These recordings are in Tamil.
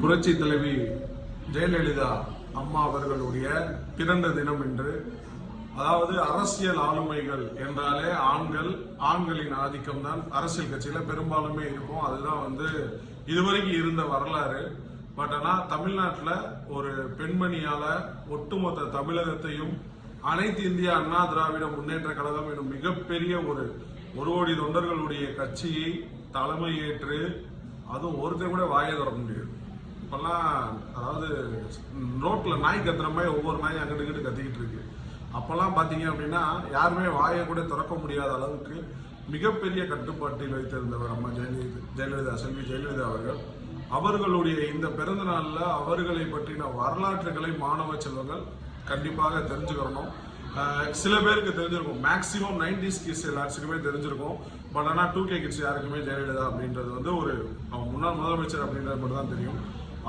புரட்சி தலைவி ஜெயலலிதா அம்மா அவர்களுடைய பிறந்த தினம் என்று அதாவது அரசியல் ஆளுமைகள் என்றாலே ஆண்கள் ஆண்களின் ஆதிக்கம் தான் அரசியல் கட்சியில பெரும்பாலுமே இருக்கும். அதுதான் வந்து இதுவரைக்கும் இருந்த வரலாறு. பட் ஆனால் தமிழ்நாட்டில் ஒரு பெண்மணியால ஒட்டுமொத்த தமிழகத்தையும் அனைத்து இந்திய அண்ணா திராவிட முன்னேற்ற கழகம் எனும் மிகப்பெரிய ஒரு ஒரு கோடி தொண்டர்களுடைய கட்சியை தலைமையேற்று அதுவும் ஒருத்தர் கூட வாயை திறக்க முடியும் இப்போல்லாம் அதாவது ரோட்டில் நாய் கத்துற மாதிரி ஒவ்வொரு நாயும் அங்கிட்டு இங்கிட்டு கத்திக்கிட்டு இருக்கு. அப்போல்லாம் பார்த்தீங்க அப்படின்னா யாருமே வாயை கூட திறக்க முடியாத அளவுக்கு மிகப்பெரிய கட்டுப்பாட்டில் வைத்திருந்தவர் அம்மா ஜெயலலிதா ஜெயலலிதா செல்வி ஜெயலலிதா அவர்கள். அவர்களுடைய இந்த பிறந்த நாளில் அவர்களை பற்றின வரலாற்றுகளை மாணவ செல்வங்கள் கண்டிப்பாக தெரிஞ்சுக்கிறணும் சில பேருக்கு தெரிஞ்சிருக்கும். மேக்ஸிமம் நைன்டிஸ் கிட்ஸ் எல்லாத்துக்குமே தெரிஞ்சிருக்கும். பட் ஆனால் டூ கே கிட்ஸ் யாருக்குமே ஜெயலலிதா அப்படின்றது வந்து ஒரு அவங்க முன்னாள் முதலமைச்சர் அப்படின்றது மட்டும் தான் தெரியும்.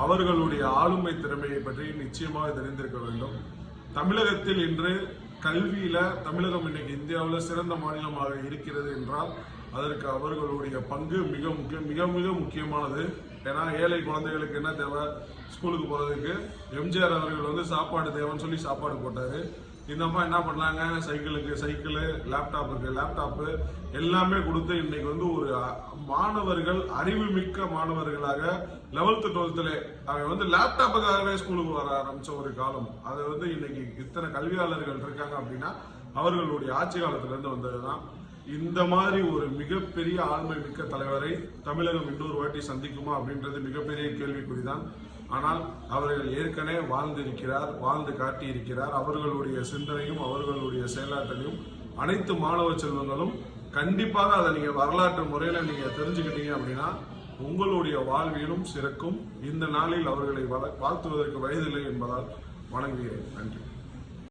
அவர்களுடைய ஆளுமை திறமையை பற்றி நிச்சயமாக தெரிந்திருக்க வேண்டும். தமிழகத்தில் இன்று கல்வியில தமிழகம் இன்னைக்கு இந்தியாவில் சிறந்த மாநிலமாக இருக்கிறது என்றால் அதற்கு அவர்களுடைய பங்கு மிக முக்கிய மிக மிக முக்கியமானது. ஏன்னா ஏழை குழந்தைகளுக்கு என்ன தேவை? ஸ்கூலுக்கு போகிறதுக்கு எம்ஜிஆர் அவர்கள் வந்து சாப்பாடு தேவைன்னு சொல்லி சாப்பாடு போட்டார். இந்த அம்மா என்ன பண்ணாங்க? சைக்கிளுக்கு சைக்கிளு லேப்டாப்புக்கு லேப்டாப்பு எல்லாமே கொடுத்து இன்னைக்கு வந்து ஒரு மாணவர்கள் அறிவுமிக்க மாணவர்களாக லெவல்த்து டுவெல்த்துல அவன் வந்து லேப்டாப்புக்காகவே ஸ்கூலுக்கு வர ஆரம்பித்த ஒரு காலம். அது வந்து இன்னைக்கு இத்தனை கல்வியாளர்கள் இருக்காங்க அப்படின்னா அவர்களுடைய ஆட்சி காலத்துலேருந்து வந்தது தான் இந்த மாதிரி ஒரு மிகப்பெரிய ஆண்மை மிக்க தலைவரை தமிழகம் இன்னொரு வாட்டி சந்திக்குமா அப்படின்றது மிகப்பெரிய கேள்விக்குறிதான். ஆனால் அவர்கள் ஏற்கனவே வாழ்ந்திருக்கிறார் வாழ்ந்து காட்டியிருக்கிறார். அவர்களுடைய சிந்தனையும் அவர்களுடைய செயலாற்றலையும் அனைத்து மாணவ செல்வங்களும் கண்டிப்பாக அதை நீங்கள் வரலாற்று முறையில் நீங்கள் தெரிஞ்சுக்கிட்டீங்க அப்படின்னா உங்களுடைய வாழ்விலும் சிறக்கும். இந்த நாளில் அவர்களை வள- வாழ்த்துவதற்கு வயதில்லை என்பதால் வணங்குகிறேன். நன்றி.